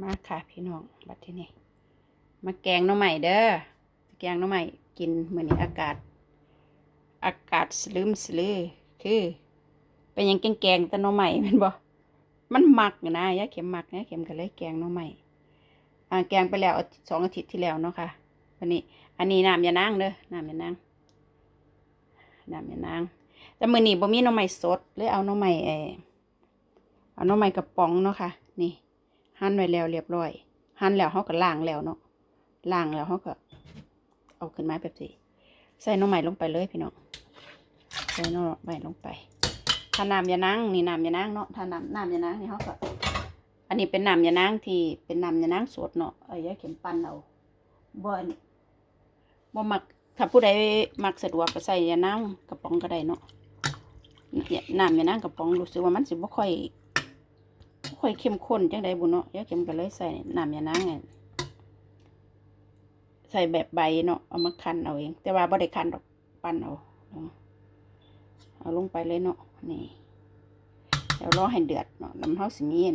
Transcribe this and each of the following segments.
มาค่ะพี่น้องบัดที่นี่มาแกงน้องใหม่เด้อแกงน้องใหม่กินเหมือนนี้อากาศ อากาศสลืมสลือคือ เป็นยังแกงๆแต่น้องใหม่มันบ่มันหมักนะยาเข็มหมักนะเข็มก็เลยแกงน้องใหม่อ่าแกงไปแล้วสองอาทิตย์ที่แล้วเนาะค่ะวันนี้ อันนี้น้ำยานางเด้อน้ำยานางน้ำยานางแต่มือนี้บ่มีน้องใหม่สดเลยเอาน้องใหม่เอเอาน้องใหม่กระป๋องเนาะค่ะ นี่ หั่นไว้แล้วเรียบร้อย หั่นแล้วเขาก็ล้างแล้วเนาะล้างแล้วเขาก็ เอาขึ้นมาแบบนี้ใส่น้ำใหม่ลงไปเลยพี่น้องใส่น้ำใหม่ลงไปถ้าน้ำยานางนี่น้ำยานางเนาะถ้าน้ำน้ำยานางนี่เขาก็อันนี้เป็นน้ำยานางที่เป็นน้ำยานางสดเนาะเอ้ยาเข็มปั้นเอาบ่นบ่มักถ้าผู้ใดมักสะดวกก็ใส่ยานางกระป๋องก็ได้เนาะน้ำยานางกระป๋องรู้สึกว่ามันสิบ่ค่อย ค่อยเข้มข้นจังไดบุญเนาะยายเข็มก็เลยใส่น้ำยานางไงใส่แบบใบเนาะเอามาคั้นเอาเอง แต่ว่าบ่ได้คั้นดอกปั้นเอาเอาลงไปเลยเนาะนี่แล้วรอให้เดือดเนาะน้ำเฮาสิมีน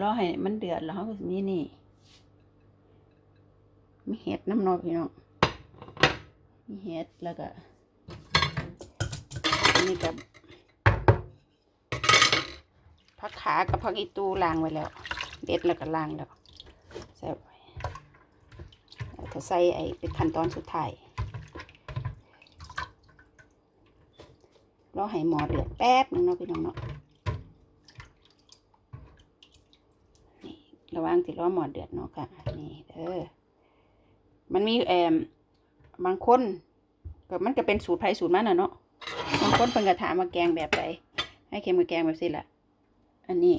รอให้มันเดือดแล้วเฮาก็สิมีนี่มีเห็ดน้ำเนอพี่น้องมีเห็ดแล้วก็ นนี้กับผักขากับผักอีตูล้างไว้แล้ว เด็ดแล้วก็ล้างแล้วใส่ไว้แล้วก็ใส่ไอ้เป็นขั้นตอนสุดท้ายรอให้หมอเดือดแป๊บนึงเนาะพี่น้องเนาะนี่ระว่างที่รอหมอเดือดเนาะค่ะนี่เด้อมันมีแอมบางคนก็มันก็เป็นสูตรไผ่สูตรมันน่ะเนาะ คนเพิ่นก็ถามว่าแกงแบบใดให้เค็มกับแกงแบบสิละอันนี้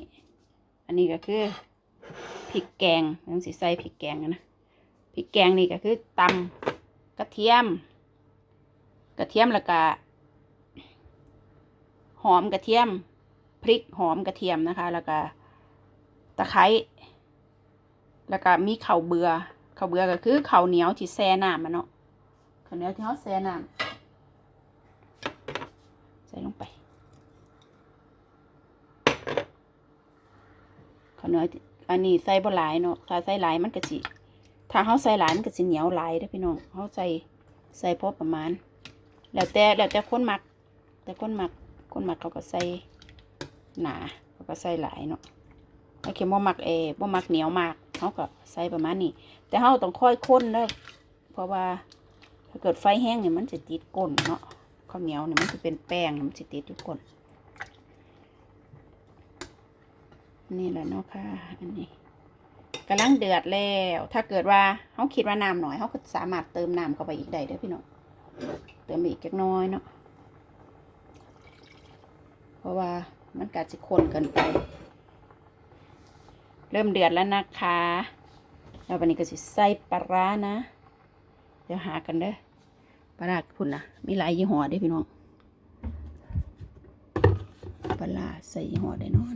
อันนี้ก็คือพริกแกงต้องสิใส่พริกแกงอะนะพริกแกงนี่ก็คือตำกระเทียม กระเทียมแล้วก็หอมกระเทียม พริกหอมกระเทียมนะคะ แล้วก็ตะไคร้แล้วก็มีข้าวเบือข้าวเบือก็คือข้าวเหนียวที่แช่น้ำมันเนาะข้าวเหนียวที่เขาแช่น้ำ ส่ลงไปข้าวเหนียวอันนี้ใส่บ่หลายเนาะถ้าใส่หลายมันก็สิถ้าเขาใส่หลายมันก็สิเหนียวหลายเด้อพี่น้องเขาใส่ใส่พอประมาณ แล้วแต่แล้วแต่คนหมัก แต่คนหมักคนหมักเขาก็ใส่หนาเขาก็ใส่หลายเนาะถ้าเข็มบ่มักเอบ่มักเหนียวมากเขาก็ใส่ประมาณนี้ แต่เขาต้องค่อยค้นเด้อเพราะว่าถ้าเกิดไฟแห้งเนี่ยมันจะติดก้นเนาะ ข้าวเหนียวเนี่ยมันจะเป็นแป้งมันจะติดทุกคน นี่แหละเนาะค่ะ อันนี้กำลังเดือดแล้ว ถ้าเกิดว่าเขาคิดว่าน้ำหน่อยเขาก็สามารถเติมน้ำเข้าไปอีกได้เด้อพี่น้องเติมอีกจักน้อยเนาะเพราะว่ามันกาจะข้นเกินไป เริ่มเดือดแล้วนะคะแล้ววันนี้ก็จะใส่ปลาร้านะ เดี๋ยวหากันเด้อ ปลาร้าพุ่นนะมีหลายยี่ห้อเด้พี่น้องปลาร้าใส่ยี่ห้อได้นอน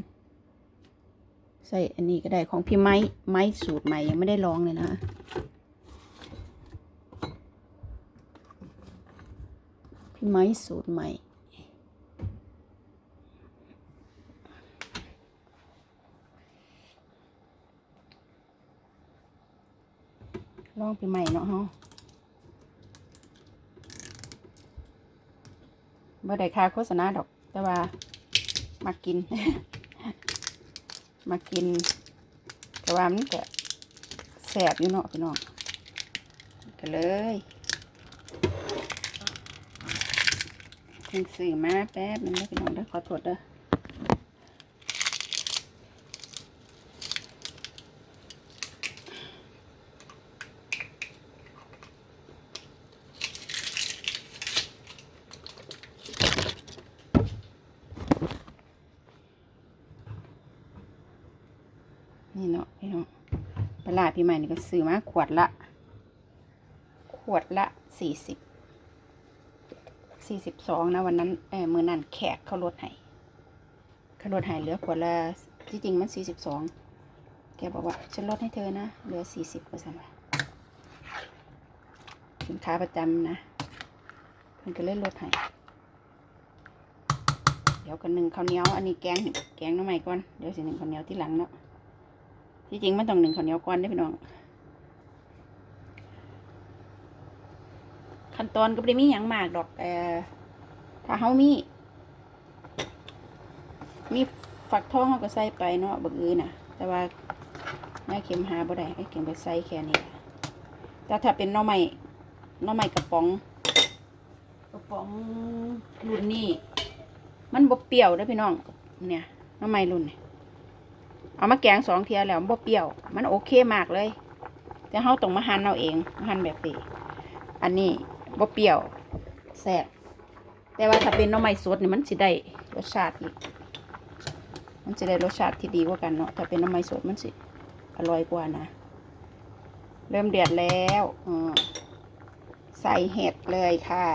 ใส่อันนี้ก็ได้ของพี่ไม้ไม้สูตรใหม่ยังไม่ได้ลองเลยนะพี่ไม้สูตรใหม่ลองพี่ใหม่เนาะฮะ บ่ได้ค่าโฆษณาดอก แต่ว่ามากิน มากิน แต่ว่ามันก็แสบอยู่เนาะพี่น้องกันเลยเพิ่งซื้อมาแป๊บนึงนะพี่น้องเด้อขอโทษเด้อนี่เนาะพี่น้องป ลาร้าพี่ใหม่นี่ก็ซื้อมาขวดละ ขวดละสี่สิบสี่สิบสองนะวันนั้นเออมือนั่นแขกเขาลดให้เขาลดให้เหลือขวดละที่จริงมันสี่สิบสองแกบอกว่าฉันลดให้เธอนะ เหลือสี่สิบเปอร์เซ็นต์สินค้าประจำนะเพิ่นก็เลยลดให้ดี๋ยวกันหนึ่งข้าวเหนียวอันนี้แกงแกงน้ำใหม่ก่อนเดี๋ยวสิหนึ่งข้าวเหนียวที่หลังเนาะ ที่จริงมันต้องหนึ่งข้าวเหนียวก่อนได้พี่น้อง ขั้นตอนก็ไม่ได้มีหยังมากดอกแต่ถ้าเฮามี มีฝักทองเขาก็ใส่ไปเนาะบักอือน่ะ แต่ว่าแม่เข็มหาบ่ได้ไอ้เข็มไปใส่แค่นี้แต่ถ้าเป็นน้อใหม่น้อใหม่กระป๋อง กระป๋องรุ่นนี้ มันบ่เปรี้ยวเด้พี่น้อง เนี่ยน้อใหม่รุ่นนี่ เอามาแกงสองเทียแล้วบ่เปรี้ยว มันโอเคมากเลย แต่เฮาต้องมาหั่นเอาเองหั่นแบบนี้อันนี้บ่เปรี้ยวแซ่บแต่ว่าถ้าเป็นน้อใหม่สดนี่มันสิได้รสชาติอีก มันจะได้รสชาติที่ดีกว่ากันเนาะถ้าเป็นน้ำมันสดมันสิอร่อยกว่านะ เริ่มเดือดแล้วใส่เห็ดเลยค่ะ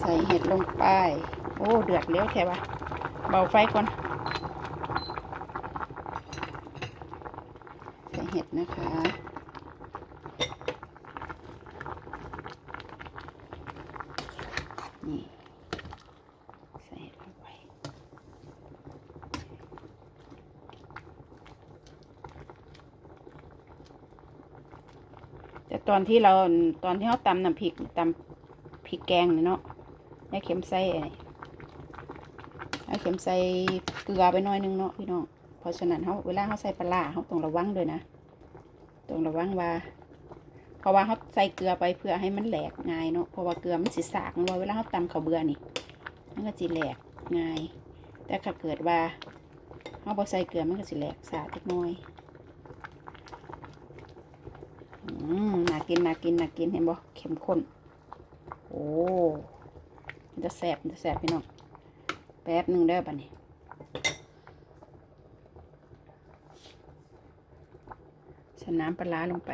ใส่เห็ดลงไป โอ้เดือดเร็วแท้วะเบาไฟก่อนใส่เห็ดนะคะนี่ใส่เห็ดลงไปแต่ตอนที่เราตอนที่เขาตำน้ำพริกตำพริกแกงเนาะให้เข็มใส่ไอ้ให้เข็มใส่เกลือไปหน่อยนึงเนาะพี่น้องเพราะฉะนั้นเขาเวลาเขาใส่ปลาเขาต้องระวังด้วยนะต้องระวังว่า เพราะว่าเขาใส่เกลือไปเพื่อให้มันแหลกง่ายเนาะเพราะว่าเกลือมันสิสากมันว่าเวลาเขาตำข้าวเบื่อนี่มันก็สิแหลกง่าย แต่ถ้าเกิดว่าเขาบอใส่เกลือมันก็สิแหลกสาดเล็กน้อยอืมน่ากินน่ากินน่ากินเห็นบ่เข้มข้นโอ้จะแสบจะแสบพี่น้อง แป๊บหนึ่งเด้อบัดนี้ใส่น้ำปลาลงไป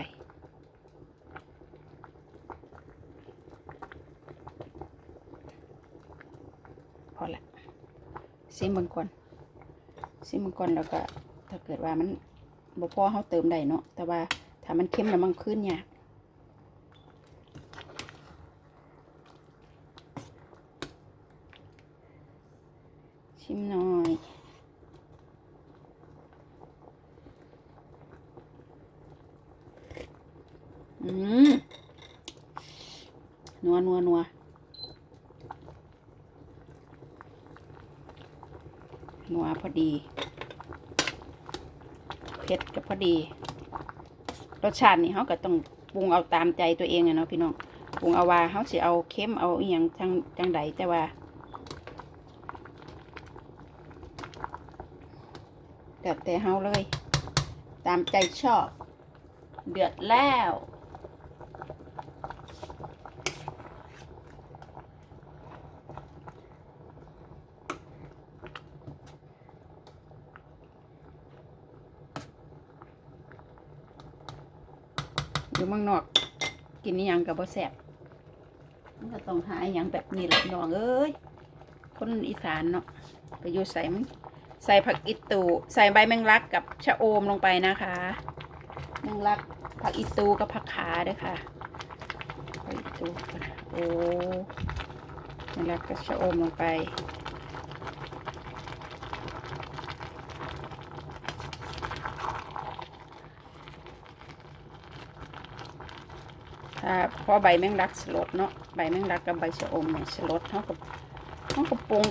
พอละซิมบางก่อนซิมบางก่อนแล้วก็ถ้าเกิดว่ามันบ่พอเขาเติมได้เนาะแต่ว่าถ้ามันเค็มแล้วมันขึ้นยากชิมหน่อย อืมนัวนัวนัว นัวพอดี เผ็ดก็พอดี รสชาตินี่เขาก็ต้องปรุงเอาตามใจตัวเองอะเนาะพี่น้องปรุงเอาว่าเขาสิเอาเค็มเอาอหย่างจังจังใดแต่ว่าแต่แต่เฮาเลย ตามใจชอบ เดือดแล้ว เมืองนอก กินนี่ยังกับบ่แซบมันก็ต้องหาอย่างแบบนี้แหละน้องเอ้ยคนอีสานเนาะไปอยู่ใส่มันใส่ผักอิตูใส่ใบแมงลักกับชะโอมลงไปนะคะ แมงลักผักอิตูกับผักขาด้วยค่ะผักอิตูโอ้แมงลักกับชะโอมลงไป ถ้าพอใบแมงลักสลดเนาะใบแมงลักกับใบชะอมเนี่ยสลดเขากับเขากับปรุง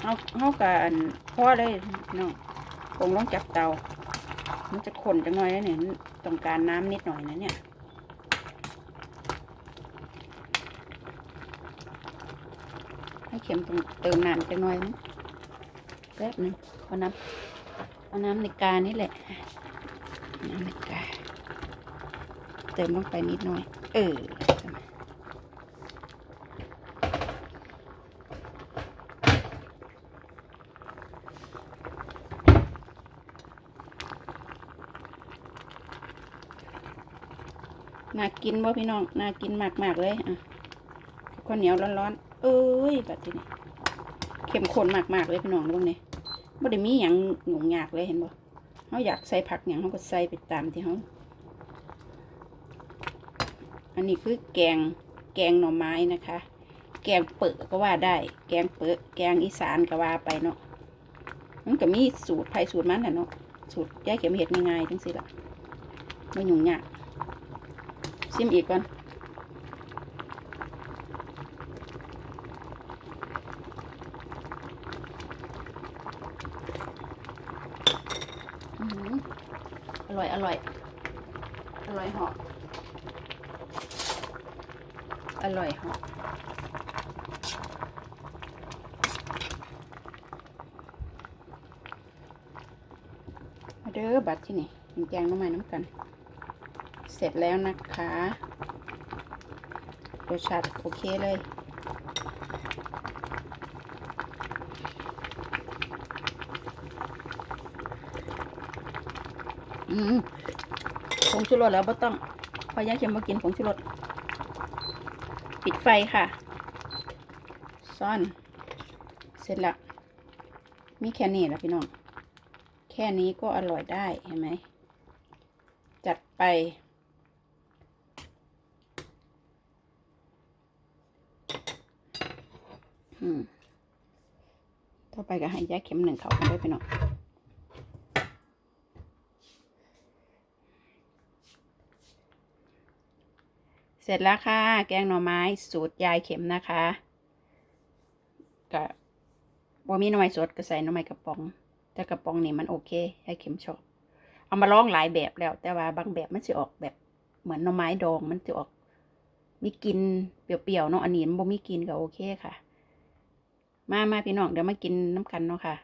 เขาเขากับพ่อเลยเนาะปรุงลงจับเตา มันจะข้นจังหน่อยนะเนี่ยต้องการน้ำนิดหน่อยนะเนี่ยให้เข็มต้องเติมน้ำจังหน่อยนะแป๊บนึงเอาน้ำเอาน้ำในกานี่แหละน้ำในกาเติมลงไปนิดหน่อย เออน่ากินบ่พี่น้องน่ากินมากมากๆเลยอะข้าวเหนียวร้อนๆเอ้ยแบบนี้เข้มข้นมากมากๆเลยพี่น้องนะเบ้างเนี่ยบ่ได้มีอย่างหนุ่งยากเลยเห็นบ่เขาอยากใส่ผักอย่างเขาก็ใส่ไปตามที่เขา อันนี้คือแกงแกงหน่อไม้นะคะ แกงเปิดก็ว่าได้ แกงเปิดแกงอีสานก็ว่าไปเนาะมันก็มีสูตรไผสูตรมันแหละเนาะสูตรแยายเข็มเห็ดง่ายๆจังสิละไม่ยุ่งยากซิมอีกก่อนอร่อย อร่อย อร่อยหาะ อร่อยเหาะมาเด้อบัตรที่นี่กินแกงน้ำมันน้ำกัน เสร็จแล้วนะคะรสชาติโอเคเลยอืมผงชูรสแล้วบ่ต้องพอยาเข็มมากินผงชูรส ปิดไฟค่ะ ซ่อน เสร็จละมีแค่นี้ละพี่น้อง แค่นี้ก็อร่อยได้เห็นไหม จัดไป ต่อไปก็ให้ยาเข็มหนึ่งเขากันด้วยพี่น้อง ร็จแล้วค่ะ แกงหน่อไม้สูตรยายเข็มนะคะกับบ่มีหน่อไม้สดก็ใส่หน่อไม้กระป๋อง แต่กระป๋องนี่มันโอเคยายเข็มชอบ เอามาลองหลายแบบแล้ว แต่ว่าบางแบบมันจะออกแบบเหมือนหน่อไม้ดองมันจะออกมีกลินเปรี้ยวๆเนาะอันนี้มันบ่มีกลินก็โอเคค่ะ มามาพี่น้องเดี๋ยวมากินน้ำกันเนาะค่ะ